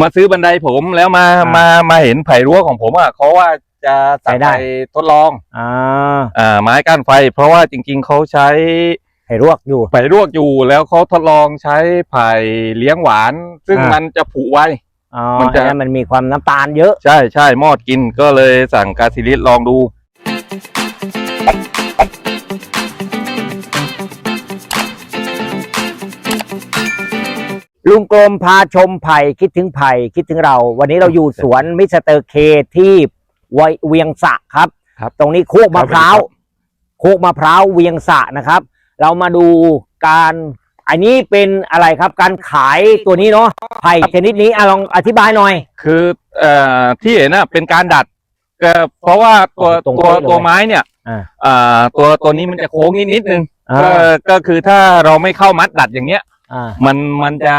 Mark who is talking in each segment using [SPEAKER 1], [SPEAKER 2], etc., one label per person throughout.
[SPEAKER 1] มาซื้อบันไดผมแล้วมา
[SPEAKER 2] อ่าม
[SPEAKER 1] มามาเห็นไผ่รั้วของผมอะเขาว่าจะสั่ง
[SPEAKER 2] ใช้ได้
[SPEAKER 1] ไปทดลอง
[SPEAKER 2] อ่า
[SPEAKER 1] อ่าไม้กั้นไฟ เพราะว่าจริง ๆเขาใช้
[SPEAKER 2] ให้รวกอยู่
[SPEAKER 1] ไผ่รวกอยู่ แล้วเขาทดลองใช้ไผ่เลี้ยงหวาน ซึ่ง
[SPEAKER 2] อ่ามั
[SPEAKER 1] มันจะผุไว
[SPEAKER 2] อ๋อ
[SPEAKER 1] มันจะ
[SPEAKER 2] อันนั้นมันมีความน้ำตาลเยอะ
[SPEAKER 1] ใช่ใช่มอดกินก็เลยสั่งกาซิลิสลองดู
[SPEAKER 2] ลุงกลมพาชมไผ่คิดถึงไผ่คิดถึงเรา วันนี้เราอยู่สวนมิสเตอร์เคที่ไวเวียงสะครับ
[SPEAKER 1] ครับ
[SPEAKER 2] ตรงนี้โคกมะพร้าวโคกมะพร้าวเวียงสะนะครับ เรามาดูการอันนี้เป็นอะไรครับ การขายตัวนี้เนาะไผ่ชนิดนี้อะลองอธิบายหน่อย
[SPEAKER 1] คือเอ่อที่เห็นน่ะเป็นการดัดก็เพราะว่าตัว
[SPEAKER 2] ตรง
[SPEAKER 1] ตัว
[SPEAKER 2] เป๊ะเลย
[SPEAKER 1] ตัวไม้เนี่ย
[SPEAKER 2] อ่า
[SPEAKER 1] อ่าตัวตัวนี้มันจะโค้งนิดนิดนึง
[SPEAKER 2] อ่า
[SPEAKER 1] ก็ก็คือถ้าเราไม่เข้ามัดดัดอย่างเงี้ย
[SPEAKER 2] อ่า
[SPEAKER 1] มันมันจะ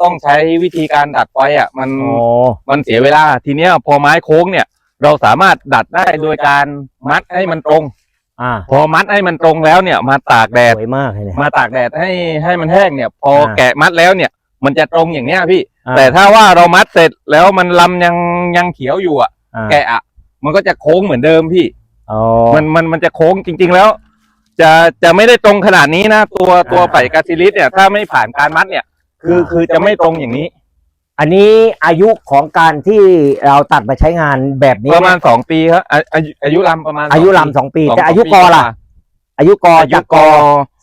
[SPEAKER 1] ต้องใช้วิธีการดัดไฟอะ มัน
[SPEAKER 2] โอ้
[SPEAKER 1] มันเสียเวลา ทีเนี้ยพอไม้โค้งเนี่ย เราสามารถดัดได้โดยการมัดให้มันตรง
[SPEAKER 2] อ่า
[SPEAKER 1] พอมัดให้มันตรงแล้วเนี่ยมาตากแดด
[SPEAKER 2] สวยมากเลยเนี่ย
[SPEAKER 1] มาตากแดดให้ให้มันแห้งเนี่ย พออา แกะมัดแล้วเนี่ย มันจะตรงอย่างเนี้ยพี่
[SPEAKER 2] อ่า
[SPEAKER 1] แต่ถ้าว่าเรามัดเสร็จแล้วมันลำยังยังเขียวอยู่อะ
[SPEAKER 2] อ่า
[SPEAKER 1] แกะอะมันก็จะโค้งเหมือนเดิมพี่
[SPEAKER 2] อ๋อ
[SPEAKER 1] มันมันมันจะโค้งจริง ๆ แล้ว จะจะไม่ได้ตรงขนาดนี้นะ ตัวตัว
[SPEAKER 2] อ่า
[SPEAKER 1] ไผ่กาซิลิสเนี่ยถ้าไม่ผ่านการมัดเนี่ย คือคือจะไม่ตรงอย่างนี้
[SPEAKER 2] อันนี้อายุของการที่เราตัดมาใช้งานแบบนี้
[SPEAKER 1] ประมาณ
[SPEAKER 2] เนี่ย
[SPEAKER 1] สองปีครับอาอายุอายุลำประมาณ
[SPEAKER 2] อายุ
[SPEAKER 1] สงปี
[SPEAKER 2] ลำสองปี
[SPEAKER 1] สง
[SPEAKER 2] แต่อายุ
[SPEAKER 1] ปี
[SPEAKER 2] กอล่ะ
[SPEAKER 1] ว่า
[SPEAKER 2] อายุกอ
[SPEAKER 1] อายุ
[SPEAKER 2] จาก
[SPEAKER 1] ก
[SPEAKER 2] ก
[SPEAKER 1] อ
[SPEAKER 2] อ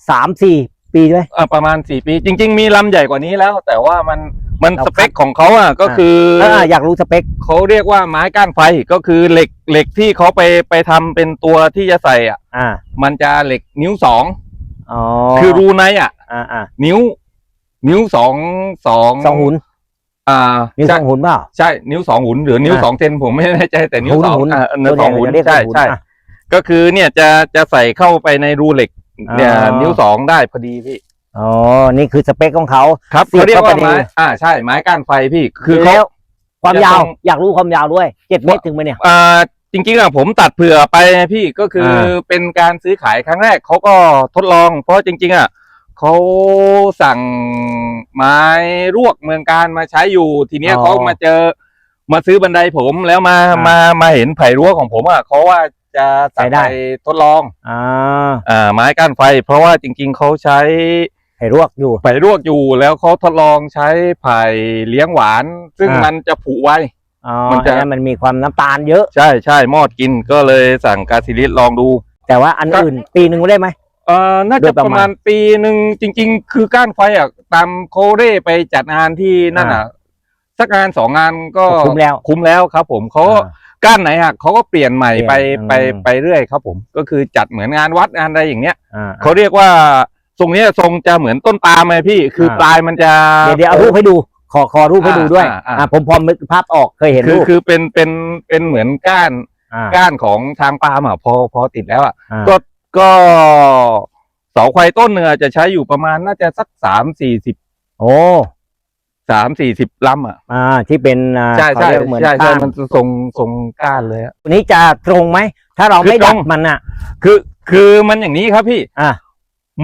[SPEAKER 2] สามสี่ปีด้วย
[SPEAKER 1] เอ่อประมาณสี่ปี จริง ๆ มีลำใหญ่กว่านี้แล้ว แต่ว่ามัน มัน
[SPEAKER 2] เรา
[SPEAKER 1] สเปคของเขาอะก็
[SPEAKER 2] อ่า
[SPEAKER 1] คือ
[SPEAKER 2] เอออยากรู้สเปค
[SPEAKER 1] เขาเรียกว่าไม้ก้านไฟก็คือเหล็กเหล็กที่เขาไปไปทำเป็นตัวที่จะใส่อะ
[SPEAKER 2] อ่า
[SPEAKER 1] มันจะเหล็กนิ้วสอง
[SPEAKER 2] อ๋อ
[SPEAKER 1] คือรูในอะ
[SPEAKER 2] อ่าอ่า
[SPEAKER 1] นิ้ว นิ้วสองสอง
[SPEAKER 2] สองหุน
[SPEAKER 1] อ่า
[SPEAKER 2] นิ้วส
[SPEAKER 1] ใช่
[SPEAKER 2] องหุนเปล่า
[SPEAKER 1] ใช่นิ้วสองหุนหรือนิ้ว
[SPEAKER 2] อ่า
[SPEAKER 1] สองเซนผมไม่แน่ใจแต่นิ้ว
[SPEAKER 2] หุน
[SPEAKER 1] สอง
[SPEAKER 2] หุน
[SPEAKER 1] อ่านิ้วสองหุน
[SPEAKER 2] ส่วนใหญ่เราเรียก
[SPEAKER 1] ใช่
[SPEAKER 2] หุน
[SPEAKER 1] ใช่
[SPEAKER 2] อะ
[SPEAKER 1] ก็คือเนี่ยจะจะใส่เข้าไปในรูเหล็กเนี่ย
[SPEAKER 2] อ๋อ
[SPEAKER 1] นิ้วสองได้พอดีพี่
[SPEAKER 2] อ๋อ นี่คือสเปคของเขา
[SPEAKER 1] ครับ
[SPEAKER 2] เสียบ
[SPEAKER 1] เขาเรียก
[SPEAKER 2] เข้า
[SPEAKER 1] ว่า
[SPEAKER 2] ไปใน
[SPEAKER 1] ไม้อ่าใช่ไม้ก้านไฟพี่คือเขา
[SPEAKER 2] แล้วความยาว
[SPEAKER 1] จะต้อง
[SPEAKER 2] อยากรู้ความยาวด้วยเจ็ดเมตรถึงไหมเนี่ย
[SPEAKER 1] อ่าจริงๆอะผมตัดเผื่อไปนะพี่ก็คืออา เป็นการซื้อขายครั้งแรกเขาก็ทดลอง เพราะจริง ๆอะเขาสั่งไม้รวกเมืองการมาใช้อยู่ ทีเนี้ยเขามาเจอมาซื้อบันไดผมแล้วมามามาเห็นไผ่รั้วของผมอะเขาว่าจะสั่งไปทดลอง
[SPEAKER 2] อ่า
[SPEAKER 1] อ่าไม้กั้นไฟ เพราะว่าจริง ๆเขาใช้
[SPEAKER 2] ให้รวกอยู่
[SPEAKER 1] ไผ่รวกอยู่แล้วเขาทดลองใช้ไผ่เลี้ยงหวาน ซึ่ง
[SPEAKER 2] อ่ามั
[SPEAKER 1] มันจะผุไว
[SPEAKER 2] อ๋อ
[SPEAKER 1] มันจะ
[SPEAKER 2] อันนั้นมันมีความน้ำตาลเยอะ
[SPEAKER 1] ใช่ใช่มอดกินก็เลยสั่งกาซิลิสลองดู
[SPEAKER 2] แต่ว่าอัน
[SPEAKER 1] ครับ
[SPEAKER 2] อื่นปีหนึ่งได้ไหม
[SPEAKER 1] เอ่อน่า
[SPEAKER 2] โด
[SPEAKER 1] จะ
[SPEAKER 2] ยประ
[SPEAKER 1] ประ
[SPEAKER 2] มา
[SPEAKER 1] มา
[SPEAKER 2] ณ
[SPEAKER 1] ณปีหนึ่งจริง ๆ คือก้านไฟอะตามโคเร่ไปจัดงานที่นั่นอะสักงานสองงานก็
[SPEAKER 2] คุ้มแล้ว
[SPEAKER 1] คุ้มแล้วครับ ผมเขาก็
[SPEAKER 2] อ่า
[SPEAKER 1] ก้านไหนหักเขาก็เปลี่ยนใหม่
[SPEAKER 2] เปลี่
[SPEAKER 1] ไป
[SPEAKER 2] ยน
[SPEAKER 1] ไป
[SPEAKER 2] อืม
[SPEAKER 1] ไปเรื่อยครับ ผม ก็คือจัดเหมือนงานวัดงานอะไรอย่างเงี้ย
[SPEAKER 2] อ่า
[SPEAKER 1] เขาเรียกว่า ทรงเนี้ยทรงจะเหมือนต้นปาล์มไหมพี่ คืออาปลายมันจะ
[SPEAKER 2] เดี๋ยวเดี๋ยวเอารูปให้ดูขอขอรูปให้ดูด้วย
[SPEAKER 1] อ่าอ่า
[SPEAKER 2] อ่าผมพอนึกภาพออกเคยเห็น
[SPEAKER 1] คือ
[SPEAKER 2] รูป
[SPEAKER 1] คือเป็นเป็นเป็นเหมือนก้าน
[SPEAKER 2] อ่า
[SPEAKER 1] ก้านของทางปาล์มอะพอพอติดแล้วอะ
[SPEAKER 2] อ่า
[SPEAKER 1] ก็ก็เสาไฟต้นเนื้อะจะใช้อยู่ประมาณน่าจะสักสามสี่สิบ
[SPEAKER 2] โอ้
[SPEAKER 1] สามสี่สิบลำอะ
[SPEAKER 2] อ่าที่เป็นอ่า
[SPEAKER 1] ใช่
[SPEAKER 2] เขา
[SPEAKER 1] ใช่
[SPEAKER 2] เรียกเหมือน
[SPEAKER 1] ใช่ใช่
[SPEAKER 2] ก้าน
[SPEAKER 1] มันทรงทรงก้านเลยอะ
[SPEAKER 2] ตัวนี้จะตรงไหมถ้าเรา
[SPEAKER 1] คือ
[SPEAKER 2] ไม่
[SPEAKER 1] ตร
[SPEAKER 2] ดั
[SPEAKER 1] ง
[SPEAKER 2] ดมันอะ
[SPEAKER 1] คือคือมันอย่างนี้ครับพี่
[SPEAKER 2] อ่า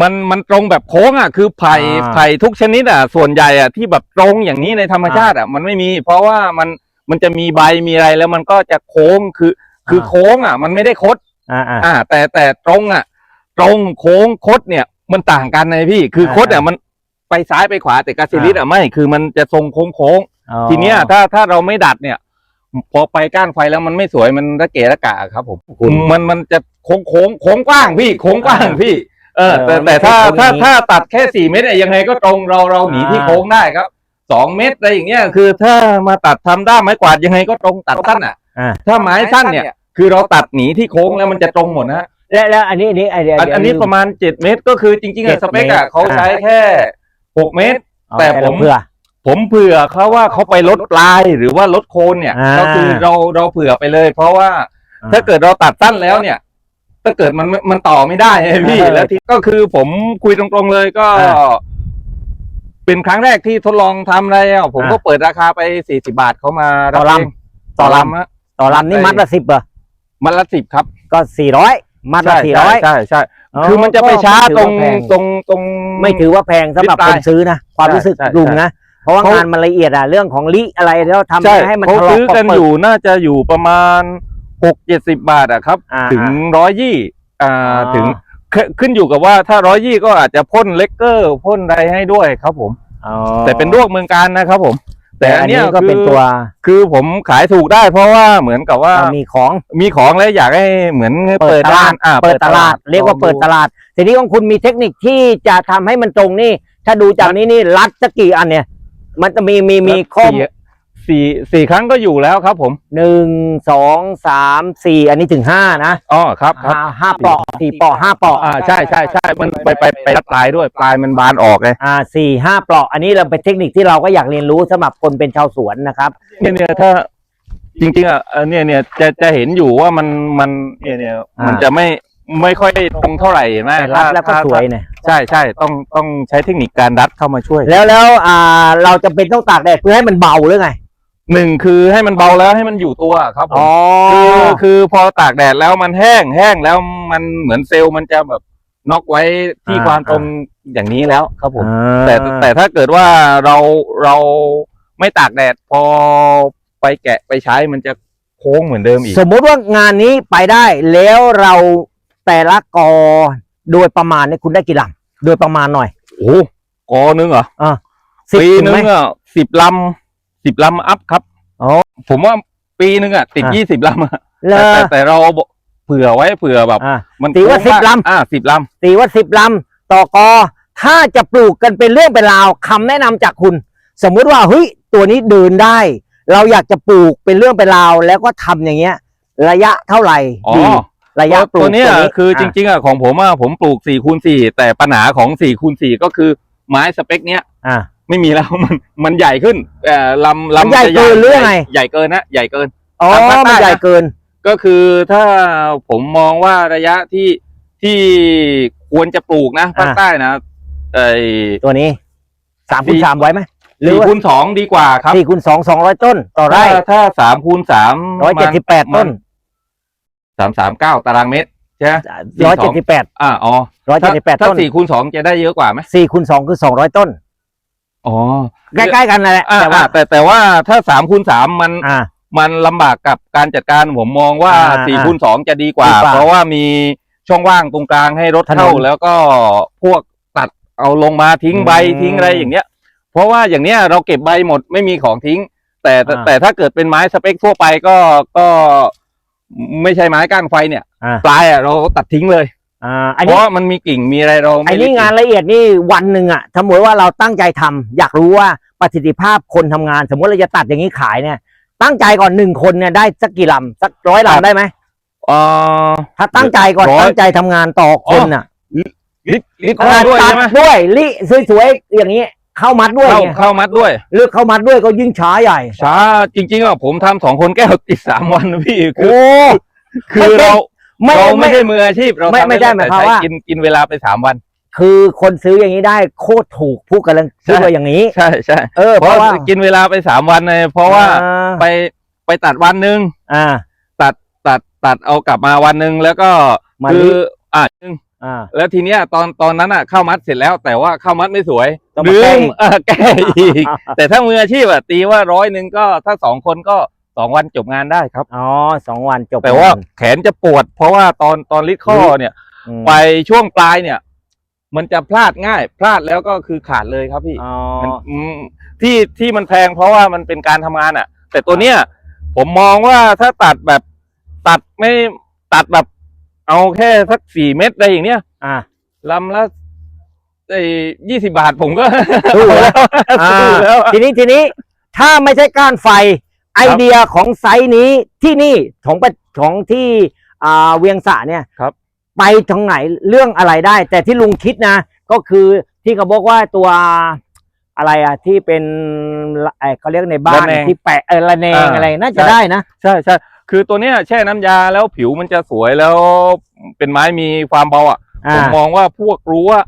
[SPEAKER 1] มันมันตรงแบบโค้งอะคือไผ่
[SPEAKER 2] อ่า
[SPEAKER 1] ไผ่ทุกชนิดอะส่วนใหญ่อะที่แบบตรงอย่างนี้ในธรรมชาติอะมันไม่มี เพราะว่ามันมันจะมีใบมีอะไรแล้วมันก็จะโค้งคือ คือโค้งอะ มันไม่ได้คด
[SPEAKER 2] อ่าอ่า
[SPEAKER 1] อ่า แต่แต่ตรงอะ ตรงโค้งคดเนี่ย มันต่างกันนะพี่ คือคดอะ
[SPEAKER 2] อ่ามั
[SPEAKER 1] มันไปซ้ายไปขวาแต่กาซิลิสอะไม่คือมันจะทรงโค้งโค้งๆ
[SPEAKER 2] อ๋อ
[SPEAKER 1] ทีเนี้ยถ้าถ้าเราไม่ดัดเนี่ย พอไปก้านไฟแล้วมันไม่สวยมันระเกะระกะครับผม
[SPEAKER 2] คุณ
[SPEAKER 1] มันมันจะโค้งโค้งโค้งกว้างพี่โค้งกว้างพี่ เออแต่
[SPEAKER 2] เออ
[SPEAKER 1] แต่ถ้า
[SPEAKER 2] ไม่ใช่
[SPEAKER 1] ถ้า
[SPEAKER 2] โค้งอย่างนี้
[SPEAKER 1] ถ้าตัดแค่สี่เมตรอะยังไงก็ตรงเราเราหนีที่
[SPEAKER 2] อ่า
[SPEAKER 1] โค้งได้ครับสองเมตรอะไรอย่างเงี้ยคือถ้ามาตัดทำด้ามไม้กวาดยังไงก็ตรงตัดสั้นอะ
[SPEAKER 2] อ่า
[SPEAKER 1] ถ้าไม้สั้นเนี่ย คือเราตัดหนีที่โค้งแล้วมันจะตรงหมดนะ
[SPEAKER 2] แล้วแล้วอันนี้อันนี้ไอเดีย
[SPEAKER 1] อันอันนี้ประมาณเจ็ดเมตรก็คือจริงๆอะ
[SPEAKER 2] เจ็ด
[SPEAKER 1] สเปค
[SPEAKER 2] เมต
[SPEAKER 1] อะ
[SPEAKER 2] ร
[SPEAKER 1] เขาใช้แค่หกเมตร แต่ผม
[SPEAKER 2] เพื่อ
[SPEAKER 1] ผมเผื่อเขาว่าเขาไปลดปลายหรือว่าลดโคนเนี่ย
[SPEAKER 2] อ่า
[SPEAKER 1] ก็คือเราเราเผื่อไปเลย เพราะว่าถ้าเกิดเราตัดสั้นแล้วเนี่ย ถ้าเกิดมันมันต่อไม่ได้ไงพี่
[SPEAKER 2] เออ
[SPEAKER 1] แล้วที่ก็คือผมคุยตรงๆเลยก็
[SPEAKER 2] อ่า
[SPEAKER 1] เป็นครั้งแรกที่ทดลองทำอะไรอะผมก็
[SPEAKER 2] อ่า
[SPEAKER 1] เปิดราคาไปสี่สิบาทเขามา
[SPEAKER 2] ต่อลำ
[SPEAKER 1] รับเงต่อลำฮะ
[SPEAKER 2] ต่อลำนี่มัดละสิบเหรอ
[SPEAKER 1] มันละสิบครับ
[SPEAKER 2] ก็สี่ร้อยมัดละ
[SPEAKER 1] ใช่
[SPEAKER 2] สี่
[SPEAKER 1] ใช่
[SPEAKER 2] ร้อย
[SPEAKER 1] ใช่ใช่คือมันจะไปช้าตรง
[SPEAKER 2] ไม่ถือว่าแพง
[SPEAKER 1] ตรงตรง
[SPEAKER 2] ไม่ถือว่าแพงสำหรับ
[SPEAKER 1] ลิป
[SPEAKER 2] ค
[SPEAKER 1] ลาย
[SPEAKER 2] นซื้อนะความรู้สึก
[SPEAKER 1] ใช่ใช่
[SPEAKER 2] ลุงนะเพราะว่า
[SPEAKER 1] เขา
[SPEAKER 2] งานมันละเอียดอะเรื่องของลิอะไรแล้วทำ
[SPEAKER 1] ใช่
[SPEAKER 2] ให้มัน
[SPEAKER 1] เขา
[SPEAKER 2] ทะเลาะ
[SPEAKER 1] ซื้อกัน
[SPEAKER 2] เปิด
[SPEAKER 1] อยู่น่าจะอยู่ประมาณ หกเจ็ดสิบาทอะครับ
[SPEAKER 2] อ่า
[SPEAKER 1] ถึงร้อยยี่อ่า
[SPEAKER 2] อ๋อ
[SPEAKER 1] ถึงขึ้นขึ้นอยู่กับว่าถ้าร้อยยี่ก็อาจจะพ่นเลกเกอร์พ่นอะไรให้ด้วยครับผม
[SPEAKER 2] อ๋อ
[SPEAKER 1] แต่เป็นรวกเมืองการนะครับผม
[SPEAKER 2] แต่
[SPEAKER 1] แต่
[SPEAKER 2] อั
[SPEAKER 1] อั
[SPEAKER 2] น
[SPEAKER 1] น
[SPEAKER 2] นี้
[SPEAKER 1] เนี้ย
[SPEAKER 2] ก็เป็น
[SPEAKER 1] คือ
[SPEAKER 2] ตัว
[SPEAKER 1] คือผมขายถูกได้เพราะว่าเหมือนกับว่า
[SPEAKER 2] เรามีของ
[SPEAKER 1] มีของแล้วอยากให้เหมือน
[SPEAKER 2] เปิดตลาด
[SPEAKER 1] อ่
[SPEAKER 2] เปิดตลาด เรียกว่าเปิดตลาดทีนี้ของคุณมีเทคนิคที่จะทำให้มันตรงนี่ ถ้าดูจากนี้นี่รัดสักกี่อันเนี่ย มันจะมีมีมีข้อ
[SPEAKER 1] สี่ สี่สี่ครั้งก็อยู่แล้วครับ ผม
[SPEAKER 2] หนึ่งสองสามสี่อันนี้ถึงห้านะ
[SPEAKER 1] อ๋อครับครับ
[SPEAKER 2] ห้าห้าปลอกสี่ปลอกห้าปลอก
[SPEAKER 1] อ่าใช่ใช่ใช่มันไปไปไปรัดปลายด้วยปลายมันบานออกไง
[SPEAKER 2] อ่าสี่ห้าปลอกอันนี้เราเป็นเทคนิคที่เราก็อยากเรียนรู้สำหรับคนเป็นชาวสวนนะครับ
[SPEAKER 1] เนี่ยเนี่ยถ้าจริงๆอะเอ่อเนี่ยเนี่ยจะจะเห็นอยู่ว่ามันมันเนี่ยเนี่ย
[SPEAKER 2] อ่ามั
[SPEAKER 1] มันจะไม่ไม่ค่อยตรงเท่าไหร่เห็นไหม
[SPEAKER 2] แต่รัด
[SPEAKER 1] ถ้า
[SPEAKER 2] แล้วก็
[SPEAKER 1] ถ้า
[SPEAKER 2] สวยเนี่ย
[SPEAKER 1] ใช่ใช่ต้องต้องใช้เทคนิคการรัดเข้ามาช่วย
[SPEAKER 2] แล้วแล้วอ่าเราจะเป็นต้องตากแดดเพื่อให้มันเบาหรือไง
[SPEAKER 1] หนึ่งคือให้มันเบาแล้วให้มันอยู่ตัวครับผม
[SPEAKER 2] อ๋อ
[SPEAKER 1] คือคือพอตากแดดแล้วมันแห้งแห้งแล้วมันเหมือนเซลล์มันจะแบบน็อกไว้ที่
[SPEAKER 2] อ่า
[SPEAKER 1] ความตรงอย่างนี้แล้วครับผม
[SPEAKER 2] อ่า
[SPEAKER 1] แต่แต่ถ้าเกิดว่าเราเราไม่ตากแดดพอไปแกะไปใช้มันจะโค้งเหมือนเดิมอีก
[SPEAKER 2] สมมุติว่างานนี้ไปได้แล้วเราแต่ละกอโดยประมาณเนี่ยคุณได้กี่ลำโดยประมาณหน่อย
[SPEAKER 1] โอ้โหกอนึงเหรอ
[SPEAKER 2] สิบ
[SPEAKER 1] ปี
[SPEAKER 2] ถึ
[SPEAKER 1] นึ
[SPEAKER 2] งไหม
[SPEAKER 1] งอะสิบลำ สิบลำอัพครับ
[SPEAKER 2] อ๋อ
[SPEAKER 1] ผมว่าปีนึงอะติด
[SPEAKER 2] อะ
[SPEAKER 1] ยี่สิบลำอะ
[SPEAKER 2] เล
[SPEAKER 1] แต่
[SPEAKER 2] ย
[SPEAKER 1] แต่แต่เราเผื่อไว้เผื่อแบบ
[SPEAKER 2] อ่า
[SPEAKER 1] มัน
[SPEAKER 2] ตีว่า
[SPEAKER 1] โค้งมก
[SPEAKER 2] 10ลำ
[SPEAKER 1] อ่าสิบล
[SPEAKER 2] ตีว่าสิบลำต่อกอ ถ้าจะปลูกกันเป็นเรื่องเป็นราวคำแนะนำจากคุณ สมมุติว่าเฮ้ยตัวนี้เดินได้ เราอยากจะปลูกเป็นเรื่องเป็นราวแล้วก็ทำอย่างเงี้ย ระยะเท่าไหร่ำ
[SPEAKER 1] อ๋อ
[SPEAKER 2] ดีระยะปลูก
[SPEAKER 1] ตัวเนี้ย
[SPEAKER 2] นี้
[SPEAKER 1] คือจริง ๆอะของผมอะผมปลูกสี่คูณสี่แต่ปัญหาของสี่คูณสี่ก็คือไม้สเปคเนี้ย
[SPEAKER 2] อ่า
[SPEAKER 1] ไม่มีแล้วมันมันใหญ่ขึ้นเอ่อลำ
[SPEAKER 2] มัน
[SPEAKER 1] ลำ
[SPEAKER 2] ใหญ่
[SPEAKER 1] จะ
[SPEAKER 2] เกินหรือยังไง
[SPEAKER 1] ใหญ่เกินนะใหญ่เกิน
[SPEAKER 2] อ๋อ
[SPEAKER 1] ทางภาคใต้
[SPEAKER 2] มันใหญ่
[SPEAKER 1] นะ
[SPEAKER 2] เกิน
[SPEAKER 1] ก็คือถ้าผมมองว่าระยะที่ที่ควรจะปลูกนะภาค
[SPEAKER 2] อ่า
[SPEAKER 1] ใต้นะไอ้
[SPEAKER 2] ตัวนี้สามคูณ
[SPEAKER 1] สี่
[SPEAKER 2] สามไว้ไหมหรือ
[SPEAKER 1] สี่
[SPEAKER 2] ว่า
[SPEAKER 1] คูณสองดีกว่าครับ
[SPEAKER 2] สี่คูณสองสองร้อยต้น ต่อไร่
[SPEAKER 1] ถ้าถ้าสามคูณสาม
[SPEAKER 2] ร้อยเจ็ดสิบแปดต้น
[SPEAKER 1] สามสามเก้าตารางเมตรใช่ไหม สี่
[SPEAKER 2] ร้อย
[SPEAKER 1] ส
[SPEAKER 2] เจ็
[SPEAKER 1] อ
[SPEAKER 2] ด
[SPEAKER 1] ง
[SPEAKER 2] สิบแปด
[SPEAKER 1] อ่าอ๋อ
[SPEAKER 2] ร้อยเจ็
[SPEAKER 1] ถ้า
[SPEAKER 2] ดสิบแปด
[SPEAKER 1] ถ้า
[SPEAKER 2] ต้น
[SPEAKER 1] สี่คูณสองจะได้เยอะกว่าไหม
[SPEAKER 2] สี่คูณสองคือสองร้อยต้น
[SPEAKER 1] อ๋อ
[SPEAKER 2] ใกล้ๆกันนั่นแหละ
[SPEAKER 1] อ่า
[SPEAKER 2] แต่ว่า
[SPEAKER 1] อ่าแต่แต่ว่าถ้าสามคูณสามมัน
[SPEAKER 2] อ่า
[SPEAKER 1] มันลำบากกับการจัดการผมมองว่า
[SPEAKER 2] อ่า
[SPEAKER 1] สี่
[SPEAKER 2] อ่า
[SPEAKER 1] คูณสองจะดีกว่า
[SPEAKER 2] ดีกว่า
[SPEAKER 1] เพราะว่ามีช่องว่างตรงกลางให้รถ
[SPEAKER 2] ถนน
[SPEAKER 1] เข้าแล้วก็พวกตัดเอาลงมาทิ้งใบ
[SPEAKER 2] อืม
[SPEAKER 1] ทิ้งอะไรอย่างเงี้ย เพราะว่าอย่างเนี้ยเราเก็บใบหมดไม่มีของทิ้ง แต่แต่
[SPEAKER 2] อ่า
[SPEAKER 1] แต่ถ้าเกิดเป็นไม้สเปคทั่วไปก็ก็ไม่ใช่ไม้ก้านไฟเนี่ย
[SPEAKER 2] อ่า
[SPEAKER 1] ปลายอะเราตัดทิ้งเลย
[SPEAKER 2] อ่าอัน
[SPEAKER 1] เพ
[SPEAKER 2] นี้
[SPEAKER 1] ราะว่ามันมีกิ่งมีอะไรเรา
[SPEAKER 2] ไอ้
[SPEAKER 1] ไม่
[SPEAKER 2] นี่
[SPEAKER 1] ได้
[SPEAKER 2] งานละเอียดนี่วันหนึ่งอะสมมติว่าเราตั้งใจทำอยากรู้ว่าประสิทธิภาพคนทำงาน สมมติเราจะตัดอย่างนี้ขายเนี่ย ตั้งใจก่อนหนึ่งคนเนี่ยได้สักกี่ลำสักร้อยลำได้ไหม
[SPEAKER 1] เอ่อ
[SPEAKER 2] ถ้าตั้งใจก่อน
[SPEAKER 1] ร้อย
[SPEAKER 2] ตั้งใจทำงานต่อคนน่ะ
[SPEAKER 1] ลิตลิตเข้าด้วย
[SPEAKER 2] ตัด
[SPEAKER 1] ใช่ไหม
[SPEAKER 2] ด้วยลิสวยๆอย่างนี้เข้ามัดด้วย
[SPEAKER 1] เข้า
[SPEAKER 2] เนี่ย
[SPEAKER 1] เข้ามัดด้วย
[SPEAKER 2] หรือเข้ามัดด้วยก็ยิ่งช้าใหญ่
[SPEAKER 1] ช้าจริงๆอะผมทำสองคนแก้วติดสามวันนะพี่คือ
[SPEAKER 2] โอ้
[SPEAKER 1] คือ
[SPEAKER 2] ไม่
[SPEAKER 1] เรา
[SPEAKER 2] ไม่
[SPEAKER 1] เราไม่
[SPEAKER 2] ไม่
[SPEAKER 1] ใช่มืออาชีพเรา
[SPEAKER 2] ไม่
[SPEAKER 1] ทำ
[SPEAKER 2] ไม่ได้
[SPEAKER 1] ด้
[SPEAKER 2] หมาย
[SPEAKER 1] แต่
[SPEAKER 2] ความ
[SPEAKER 1] ใช้
[SPEAKER 2] ว่า
[SPEAKER 1] กินกินเวลาไปสามวัน
[SPEAKER 2] คือคนซื้ออย่างนี้ได้โคตรถูกผู้กำลังซื้อ
[SPEAKER 1] ใช่
[SPEAKER 2] มาอย่างนี้
[SPEAKER 1] ใช่ใช่
[SPEAKER 2] เออ
[SPEAKER 1] เพ
[SPEAKER 2] เพ
[SPEAKER 1] ราะ
[SPEAKER 2] ราะว่า
[SPEAKER 1] กินเวลาไปสามวันเลยเพราะว่า
[SPEAKER 2] อ่
[SPEAKER 1] ไปไปตัดวันหนึ่ง
[SPEAKER 2] อ่า
[SPEAKER 1] ตัดตัดตัดเอากลับมาวันหนึ่งแล้วก็
[SPEAKER 2] มา
[SPEAKER 1] คื
[SPEAKER 2] ลิ
[SPEAKER 1] ออ่าหนึ่ง
[SPEAKER 2] อ่า
[SPEAKER 1] แล้วทีเนี้ยตอนตอนนั้นอะเข้ามัดเสร็จแล้วแต่ว่าเข้ามัดไม่สวย
[SPEAKER 2] ต้องมา
[SPEAKER 1] ลื
[SPEAKER 2] แก้
[SPEAKER 1] ม
[SPEAKER 2] อีก
[SPEAKER 1] เออแก้อีก แต่ถ้ามืออาชีพอะตีว่าร้อยหนึ่งก็ถ้าสองคนก็ สองวันจบงานได้ครับ
[SPEAKER 2] อ๋อสองวันจบ
[SPEAKER 1] แต่ว่า
[SPEAKER 2] กัน
[SPEAKER 1] แขนจะปวด เพราะว่าตอนตอนลิดข้อ
[SPEAKER 2] อืม
[SPEAKER 1] เนี่ย
[SPEAKER 2] อืม
[SPEAKER 1] ไปช่วงปลายเนี่ย มันจะพลาดง่าย พลาดแล้วก็คือขาดเลยครับพี่
[SPEAKER 2] อ๋อ
[SPEAKER 1] มันอืมที่ที่มันแพงเพราะว่ามันเป็นการทำงานอะ แต่ตัวเนี้ยผมมองว่าถ้าตัดแบบตัดไม่ตัดแบบ เอาแค่สักสี่เม็ดอะไรอย่างเนี้ย
[SPEAKER 2] อ่า
[SPEAKER 1] ลำละไอ้ยี่สิบาทผมก็
[SPEAKER 2] สู้แล้ว
[SPEAKER 1] สู้แล้ว
[SPEAKER 2] ทีนี้ทีนี้ถ้าไม่ใช่ก้านไฟ ไอเดียของไซส์นี้ที่นี่ของประของที่อ่าเวียงสะเนี่ย
[SPEAKER 1] ครับ
[SPEAKER 2] ไปทางไหนเรื่องอะไรได้ แต่ที่ลุงคิดนะ ก็คือที่เขาบอกว่าตัวอะไรอะที่เป็นไอเขาเรียกในบ้าน
[SPEAKER 1] ระแนง
[SPEAKER 2] ที่แปะเออระแนง
[SPEAKER 1] อ่า
[SPEAKER 2] อะไรน่าจะ
[SPEAKER 1] ใช่
[SPEAKER 2] ได้นะ
[SPEAKER 1] ใช่ใช่คือตัวเนี้ยแช่น้ำยาแล้วผิวมันจะสวยแล้วเป็นไม้มีความเบาอะ
[SPEAKER 2] อ่า
[SPEAKER 1] ผมมองว่าพวกรั้วเ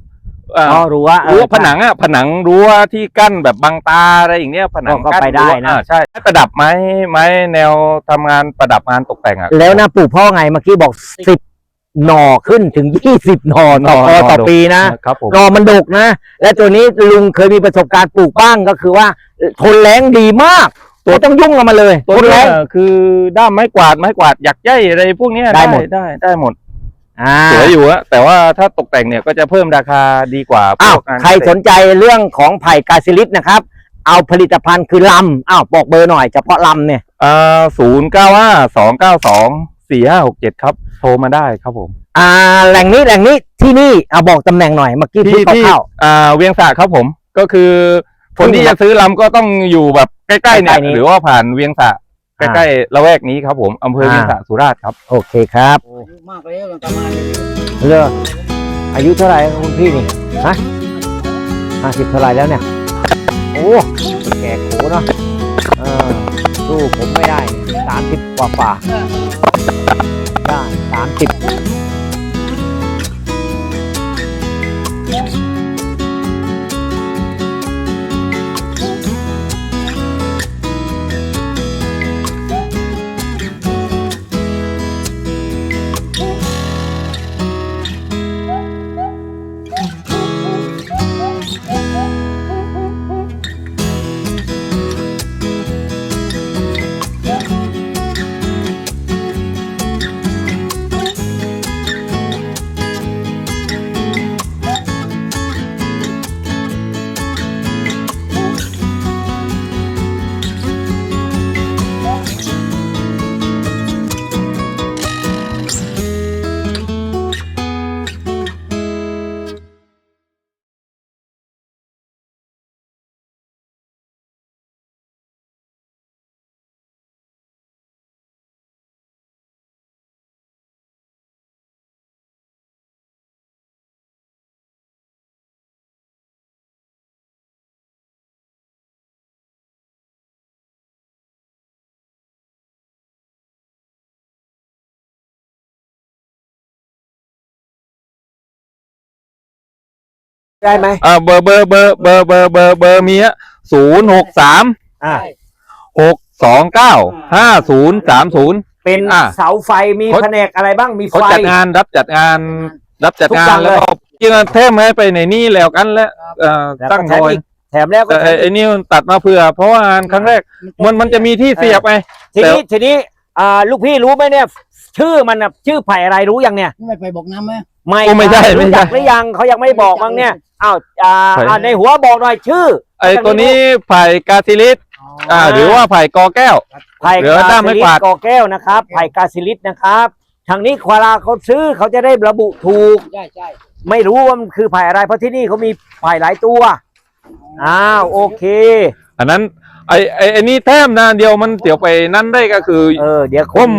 [SPEAKER 1] อ่อ
[SPEAKER 2] อ๋อรู้ว่าเออ
[SPEAKER 1] รั้วผนังอะผนังรั้วที่กั้นแบบบังตาอะไรอย่างเงี้ยผนัง
[SPEAKER 2] ก็
[SPEAKER 1] กั้น
[SPEAKER 2] ไปได้
[SPEAKER 1] รั้ว
[SPEAKER 2] นะ
[SPEAKER 1] อ่าใช่ไม้ประดับไม้ไม้แนวทำงานประดับงานตกแต่งอะ
[SPEAKER 2] แล้วนะปลูกพ่อไงเมื่อกี้บอกสิบหน่อขึ้นถึงยี่สิบหน่อต่อ
[SPEAKER 1] หน่อ
[SPEAKER 2] ต่อ
[SPEAKER 1] หน่อ
[SPEAKER 2] ปีนะ
[SPEAKER 1] ครับผม
[SPEAKER 2] หน่อมันดกนะ และตัวนี้ลุงเคยมีประสบการณ์ปลูกบ้างก็คือว่าทนแรงดีมากตัวต้องยุ่งกับมันเลย
[SPEAKER 1] ตัว
[SPEAKER 2] ทนแร
[SPEAKER 1] เนี้ย
[SPEAKER 2] ง
[SPEAKER 1] คือด้ามไม้กวาดไม้กวาดหยักใยอะไรพวกเนี้ย
[SPEAKER 2] ได้หมด
[SPEAKER 1] ได้ได้หมด
[SPEAKER 2] อ่า
[SPEAKER 1] สวยอยู่อะแต่ว่าถ้าตกแต่งเนี่ยก็จะเพิ่มราคาดีกว่าพ
[SPEAKER 2] อ้าว
[SPEAKER 1] วกงาน
[SPEAKER 2] ใครสนใจเรื่องของไผ่กาซิลิสนะครับ เอาผลิตภัณฑ์คือลำอ้าวบอกเบอร์หน่อยเฉพาะลำเนี่ย
[SPEAKER 1] อ่าศูนย์เก้าห้าสองเก้าสองสี่ห้าหกเจ็ดครับ โทรมาได้ครับผม
[SPEAKER 2] อ่าแหล่งนี้แหล่งนี้ที่นี่เอาบอกตำแหน่งหน่อยเมื่อกี้พูด
[SPEAKER 1] ที่ที่
[SPEAKER 2] คร่าว
[SPEAKER 1] อ่าเวียงสะครับผม ก็คือ คนที่จะซื้อลำก็ต้องอยู่แบบใกล้ๆเนี่ย
[SPEAKER 2] ใกล้ๆนี้
[SPEAKER 1] หรือว่าผ่านเวียงสะ ใก
[SPEAKER 2] อ่า
[SPEAKER 1] ล้ๆละแวกนี้ครับผมอำเภอ
[SPEAKER 2] อ่า
[SPEAKER 1] เวียงสะสุราษฎร์ครับ
[SPEAKER 2] ๆโอเคครับ
[SPEAKER 3] อายุมากแล้วยังทำงานอยู่
[SPEAKER 2] เลือกอายุเท่าไหร่คุณพี่นี่ฮะห้าสิบเท่าไหร่แล้วเนี่ย โอ้แก่โขเนาะเออสู้ผมไม่ได้สามสิบกว่าฝ่าๆได้สามสิบ ได้ไหม
[SPEAKER 1] อ่าเบอร์เบอร์เบอร์เบอร์เบอร์เบอร์เบอร์มีอะศูนย์หกสาม
[SPEAKER 2] อ่า
[SPEAKER 1] หกสองเก้าห้าศูนย์สามศูนย์
[SPEAKER 2] เป็น
[SPEAKER 1] อะ
[SPEAKER 2] เสาไฟมี
[SPEAKER 1] เขา
[SPEAKER 2] แผนกอะไรบ้างมี
[SPEAKER 1] เขา
[SPEAKER 2] ไฟ
[SPEAKER 1] จัดงานรับจัดงาน รับจัด
[SPEAKER 2] ทุก
[SPEAKER 1] งา
[SPEAKER 2] อย่านง
[SPEAKER 1] แล้ว
[SPEAKER 2] เลย
[SPEAKER 1] ก็ยิงเทมให้ไปในนี่แล้วกันแล้วเอ่อ
[SPEAKER 2] แล้ว
[SPEAKER 1] ตั้ง
[SPEAKER 2] ก็แถ
[SPEAKER 1] โด
[SPEAKER 2] ม
[SPEAKER 1] ย
[SPEAKER 2] อีกแถมแล้วก็
[SPEAKER 1] แต่
[SPEAKER 2] แถ
[SPEAKER 1] ไอ้
[SPEAKER 2] ม
[SPEAKER 1] ไอ้นี่มันตัดมาเพื่อ เพราะว่างานครั้งแรกมันมันจะมีที่เสียบไง
[SPEAKER 2] ทีนี้ทีนี้อ่าลูกพี่รู้ไหมเนี่ย ชื่อมันน่ะชื่อไผ่อะไรรู้ยังเนี่ย
[SPEAKER 3] ไม่ไปบอกน้ำไหม
[SPEAKER 2] ไม่
[SPEAKER 1] โอ้ไม่ใช่ไม่
[SPEAKER 2] รู้
[SPEAKER 1] ใช่
[SPEAKER 2] จักหรือยังเขายังไม่บอกมั้งเนี่ย อ้าวอ่า
[SPEAKER 1] ไผ่
[SPEAKER 2] อ่าในหัวบอกหน่อยชื่อ
[SPEAKER 1] ไอ้ตัวนี้ไผ่กาซิลิสอ่าหรือว่าไผ่กอแก้ว
[SPEAKER 2] ไผ่
[SPEAKER 1] เหลือกาด้าม
[SPEAKER 2] ซิ
[SPEAKER 1] ไม้
[SPEAKER 2] ลิ
[SPEAKER 1] ก
[SPEAKER 2] ส
[SPEAKER 1] วาด
[SPEAKER 2] กอแก้วนะครับไผ่กาซิลิสนะครับทางนี้เวลาเขาซื้อเขาจะได้ระบุถูก
[SPEAKER 3] ใช่ใช่
[SPEAKER 2] ไม่รู้ว่ามันคือไผ่อะไรเพราะที่นี่เขามีไผ่หลายตัวอ้าวโอเค
[SPEAKER 1] อันนั้นไอ้ไอ้ไอ้นี่แทมนะเดียวมันเดี๋ยวไปนั่นได้ก็คือ
[SPEAKER 2] เออเดี๋ยว
[SPEAKER 1] ผ
[SPEAKER 2] คุ
[SPEAKER 1] ม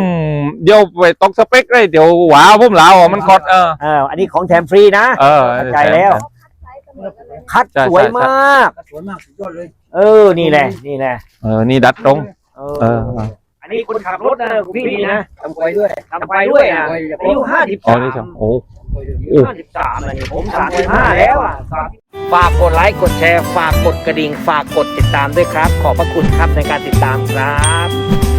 [SPEAKER 1] เดี๋ยวไปตกสเปคได้เดี๋ยวหวาผมลาวอะมันคอดเออ
[SPEAKER 2] เอออันนี้ของแถมฟรีนะ
[SPEAKER 1] เออ
[SPEAKER 2] เข้าใจแล้ว คัด
[SPEAKER 1] ใช่
[SPEAKER 2] สวย
[SPEAKER 1] ใช่
[SPEAKER 2] มาก
[SPEAKER 3] สวยมากสุดยอดเลย
[SPEAKER 2] เออ นี่แหละ นี่แหละ
[SPEAKER 1] เออ นี่ดัดตรง
[SPEAKER 2] เอ
[SPEAKER 1] เอ
[SPEAKER 2] อ
[SPEAKER 1] อ
[SPEAKER 2] อันนี้คนขับรถนะคุณพี่นี่นะ
[SPEAKER 3] ทำไฟด้วย
[SPEAKER 2] ทำไปด้วยอะอายุห้าสิบ
[SPEAKER 1] อ๋อ
[SPEAKER 2] สาม
[SPEAKER 1] นี่ใช่โอ้
[SPEAKER 2] ห้าสิบสามอันนี้ผมสามสิบห้าแล้วอะฝากกดไลค์กดแชร์ ฝากกดกระดิ่ง ฝากกดติดตามด้วยครับ ขอบพระคุณครับในการติดตามครับ